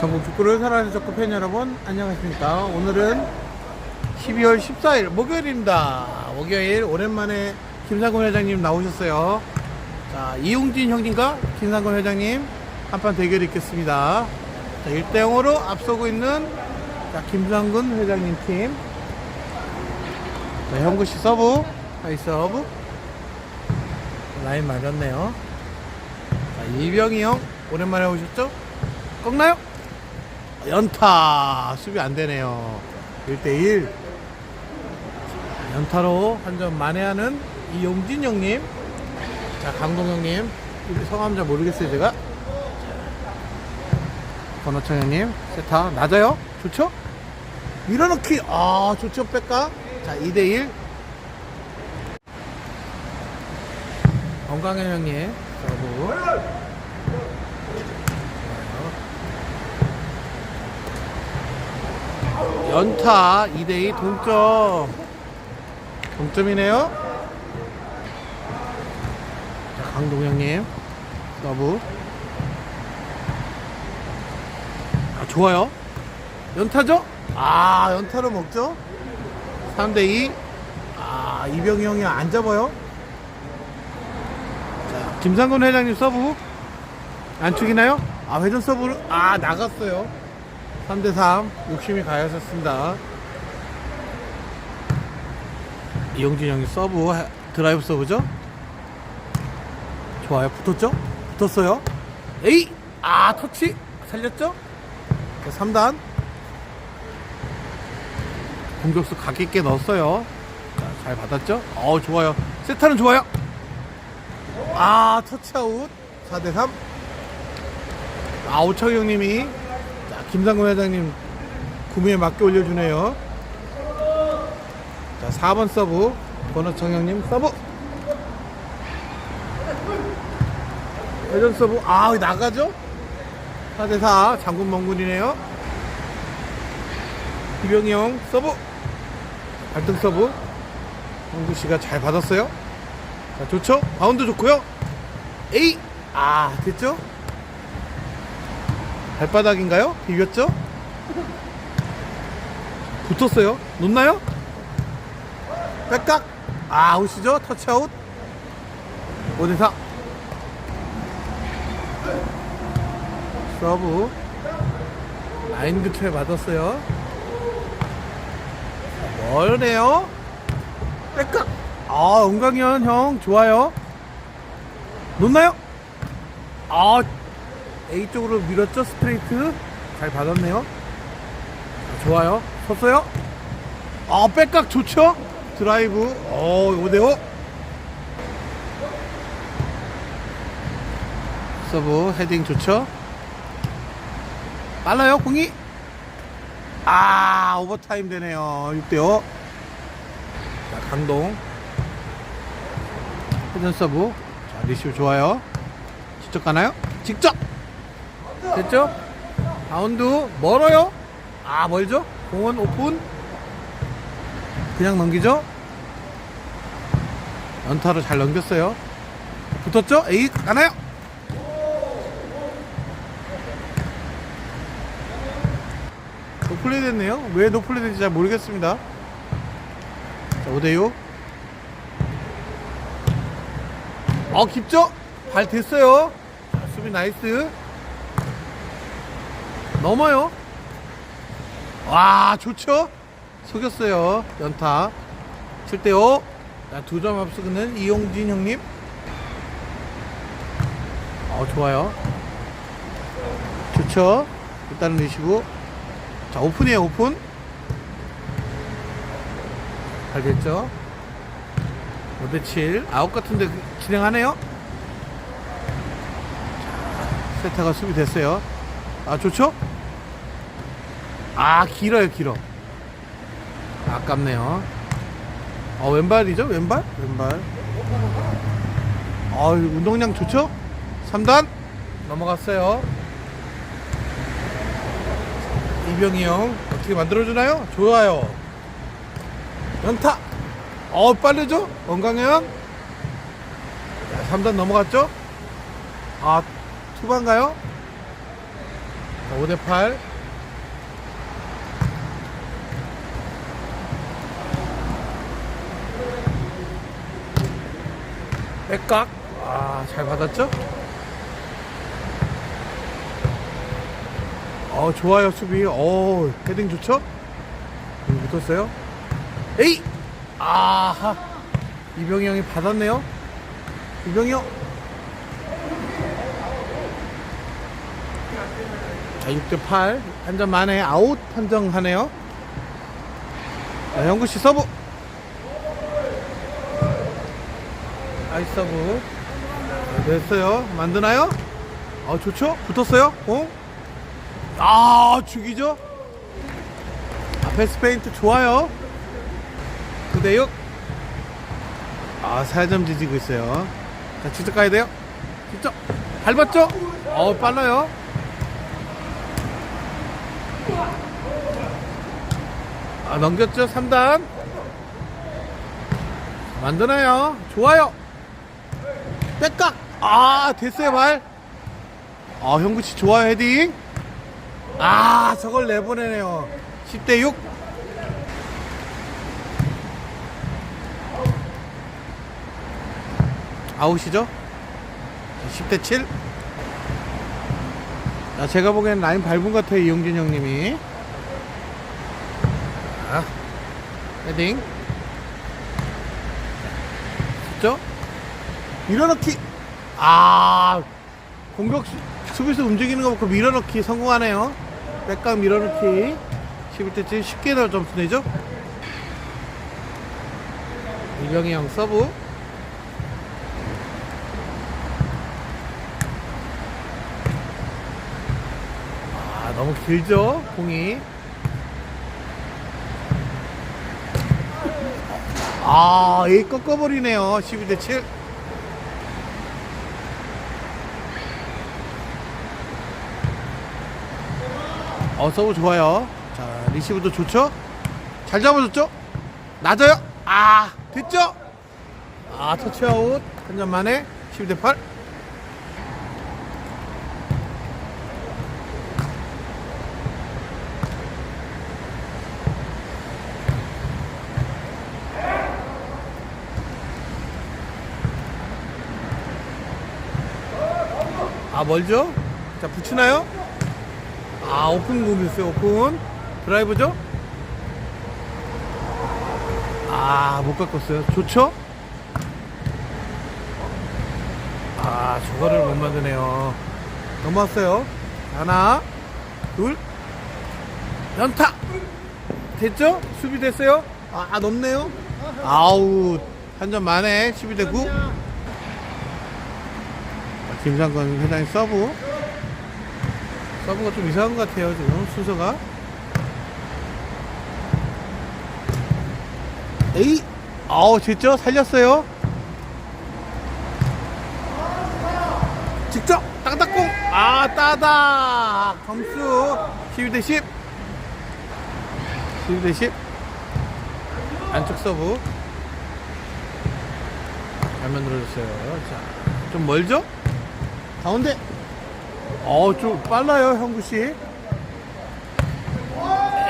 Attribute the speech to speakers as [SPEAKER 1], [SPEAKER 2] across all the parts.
[SPEAKER 1] 전국 축구를 사랑하는 축구 팬 여러분 안녕하십니까. 오늘은 12월 14일 목요일입니다. 목요일 오랜만에 김상곤 회장님 나오셨어요. 자 이용진 형님과 김상곤 회장님 한판 대결이 있겠습니다. 자 1대0으로 앞서고 있는 자, 김상근 회장님 팀. 자, 형구씨 서브 하이 서브. 라인 맞았네요. 자, 이병희 형 오랜만에 오셨죠? 꺾나요? 연타 수비 안 되네요. 1대1 연타로 한 점 만회하는 이용진 형님. 자 강동 형님. 우리 성함 잘 모르겠어요 제가. 자, 권호청 형님. 세타 낮아요? 좋죠? 밀어넣기. 아 좋죠 백가? 자 2대1 건강현 형님. 서브 연타 2대2 동점. 동점이네요. 자, 강동영님 서브. 아, 좋아요. 연타죠? 아 연타로 먹죠? 3대2 아 이병희 형이 안 잡아요? 자 김상곤 회장님 서브. 안 축이나요? 아 회전 서브를 아 나갔어요 3대3 욕심이 가하셨습니다. 이용진 형이 서브 해- 드라이브 서브죠? 좋아요. 붙었죠? 붙었어요. 에이! 아 터치! 살렸죠? 자, 3단. 공격수 각 있게 넣었어요. 자, 잘 받았죠? 어 좋아요. 세타는 좋아요. 아 터치아웃. 4대3 아 오창 형님이 자, 김상근 회장님 구미에 맞게 올려주네요. 자, 4번 서브. 권호청 형님 서브. 회전 서브. 아, 나가죠? 4대4. 장군 멍군이네요. 이병희 형 서브. 발등 서브. 홍구 씨가 잘 받았어요. 자, 좋죠? 바운드 좋고요. 에이! 아, 됐죠? 발바닥인가요? 비볐죠? 붙었어요. 놓나요? 백각. 아, 아웃이죠? 터치아웃. 5대4. 서브. 라인 교체 맞았어요. 멀네요. 백각. 아, 은광현 형, 좋아요. 놓나요? 아, A 쪽으로 밀었죠? 스트레이트. 잘 받았네요. 자, 좋아요. 섰어요? 아 백각 좋죠? 드라이브. 어 5대5 서브 헤딩 좋죠? 빨라요 공이? 아 오버타임 되네요. 6대5 자 강동. 회전 서브. 자 리시브 좋아요. 직접 가나요? 직접 됐죠? 바운드 멀어요? 아 멀죠? 공원 오픈 그냥 넘기죠? 연타로 잘 넘겼어요 붙었죠? 에이 가나요? 노플레이 됐네요 왜 노플레이 됐는지 잘 모르겠습니다 자 5대6 어 깊죠? 발 됐어요 자, 수비 나이스 넘어요. 와, 좋죠? 속였어요. 연타. 7대5. 두 점 앞서는 이용진 형님. 어, 좋아요. 좋죠? 일단은 리시브. 자, 오픈이에요, 오픈. 잘 됐죠? 5대7. 아웃 같은데 진행하네요. 자, 세타가 수비 됐어요. 아, 좋죠? 아 길어요 길어. 아깝네요. 어 왼발이죠 왼발? 왼발. 어 운동량 좋죠? 3단? 넘어갔어요. 이병희 형 어떻게 만들어주나요? 좋아요. 연타. 어 빠르죠? 원광현 3단 넘어갔죠? 아 투반가요 5대8 백각. 아잘 받았죠? 어 좋아요 수비. 어 헤딩 좋죠? 여기 붙었어요? 에이! 아하! 이병희 형이 받았네요. 이병희 형 6대 8. 한 점 만에 아웃 판정하네요. 자, 영구 씨 서브. 아이스 서브. 자, 됐어요. 만드나요? 아, 좋죠? 붙었어요? 공? 아, 죽이죠? 아, 패스 페인트 좋아요. 9대 6. 아, 4점 뒤지고 있어요. 자, 직접 가야 돼요. 직접. 밟았죠? 어, 빨라요. 아, 넘겼죠? 3단. 만드나요? 좋아요. 백각. 아, 됐어요, 발. 아, 형구씨 좋아요, 헤딩. 아, 저걸 내보내네요. 10대 6. 아웃이죠? 10대 7. 자, 제가 보기엔 라인 밟은 것 같아요, 이용진 형님이. 자, 헤딩. 됐죠? 밀어넣기. 아, 공격 수- 수비수 움직이는 거 보고 밀어넣기 성공하네요. 백각 밀어넣기. 11대 7 쉽게 넣을 점수 내죠? 이병희 형 서브. 아, 너무 길죠? 공이. 아, 이 꺾어버리네요. 12대 7. 어, 서브 좋아요. 자, 리시브도 좋죠? 잘 잡아줬죠? 낮아요? 아, 됐죠? 아, 터치아웃. 한 점 만에 12대 8. 아, 멀죠? 자, 붙이나요? 아, 오픈 공이었어요, 오픈. 드라이브죠? 아, 못 깎았어요. 좋죠? 아, 저거를 못 만드네요. 넘어왔어요. 하나, 둘, 연타! 됐죠? 수비 됐어요? 아, 아, 넘네요? 아우, 한 점 만에 12대 9. 김상건 회장의 서브. 서브가 좀 이상한 것 같아요, 지금, 순서가. 에이! 아우, 됐죠? 살렸어요. 직접! 땅땅콩! 아, 따다! 점수 12대 10. 12대 10. 안쪽 서브. 잘 만들어졌어요. 자, 좀 멀죠? 가운데. 어, 좀 빨라요, 형구 씨.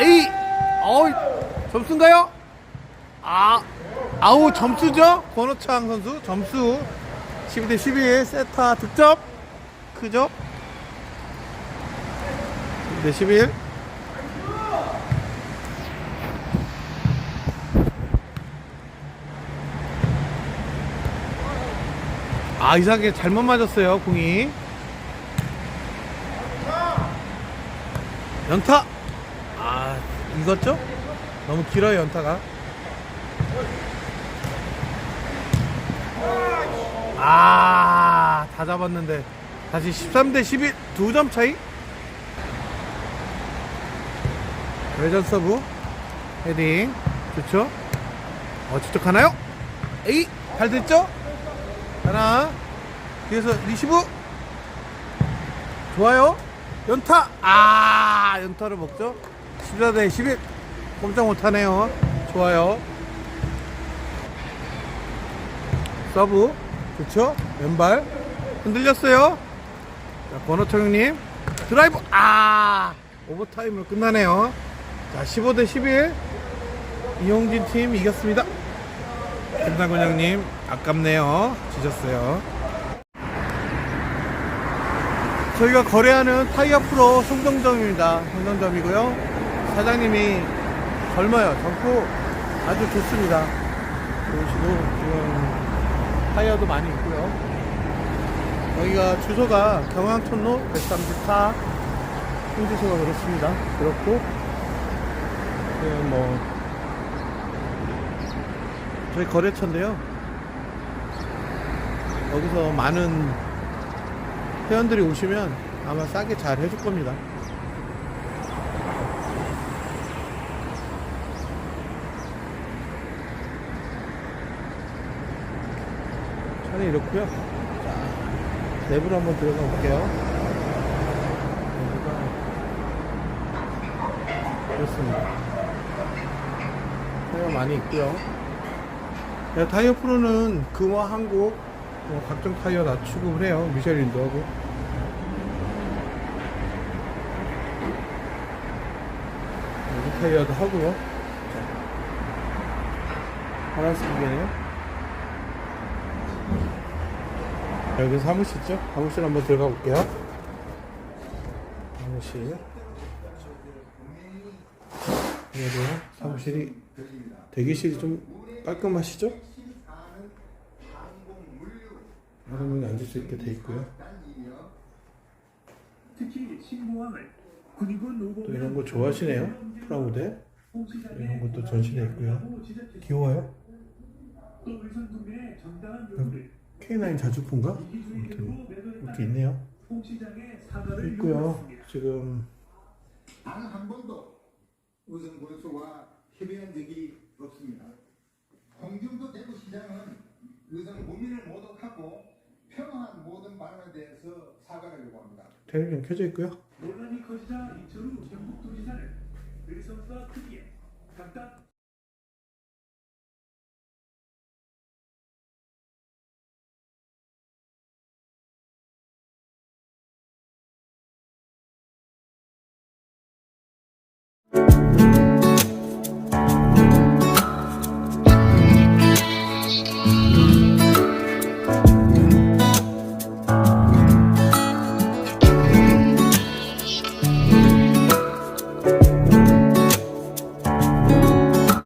[SPEAKER 1] 에이! 어우, 점수인가요? 아, 아우, 점수죠? 권호창 선수, 점수. 12대 12, 세타 득점. 크죠? 12대 11. 아, 이상하게 잘못 맞았어요, 공이. 연타! 아, 익었죠? 너무 길어요, 연타가. 아, 다 잡았는데. 다시 13대 11, 두 점 차이? 외전 서브. 헤딩. 좋죠? 어, 직접하나요? 에이! 잘 됐죠? 하나. 뒤에서 리시브. 좋아요. 연타. 아, 연타를 먹죠. 14대 11. 꼼짝 못하네요. 좋아요. 서브. 좋죠? 왼발. 흔들렸어요. 자, 권호청 형님. 드라이브 아 오버타임으로 끝나네요 자 15대 11 이용진 팀 이겼습니다 김상권 형님 아깝네요. 지셨어요. 저희가 거래하는 타이어 프로 송정점입니다. 송정점이고요. 사장님이 젊어요. 젊고 아주 좋습니다. 좋으시고 지금 타이어도 많이 있고요. 여기가 주소가 경항촌로 134 홍지소가 그렇습니다. 그렇고 그 뭐 저희 거래처인데요. 여기서 많은 회원들이 오시면 아마 싸게 잘 해줄 겁니다. 차는 이렇고요. 자, 내부로 한번 들어가 볼게요. 내부가 그렇습니다. 타이어 많이 있고요. 네, 타이어 프로는 금화 한국 뭐 각종 타이어 다 취급을 해요. 미쉐린도 하고. 여기 타이어도 하고요. 자, 파란색 기계네요. 여기 사무실 있죠? 사무실 한번 들어가 볼게요. 사무실. 여기요. 사무실이 대기실이 좀 깔끔하시죠? 여러 명이 앉을 수 있게 돼 있고요. 또 이런 거 좋아하시네요. 프라우드. 이런 것도 전시돼 있고요. 귀여워요.
[SPEAKER 2] 요구를
[SPEAKER 1] K9 자주포인가? 아무튼 이렇게 있네요.
[SPEAKER 2] 홍 시장의 사과를
[SPEAKER 1] 있고요. 지금
[SPEAKER 3] 단한 번도 의성 군수와 협의한 적이 없습니다. 홍준도 대구 시장은 의성 국민을 모독하고 평화한 모든 발언에 대해서 사과를 요구합니다.
[SPEAKER 1] 텔레비전 켜져 있고요.
[SPEAKER 2] 논란이 커지자 이철우 경북도지사는 의성과 크기에 각각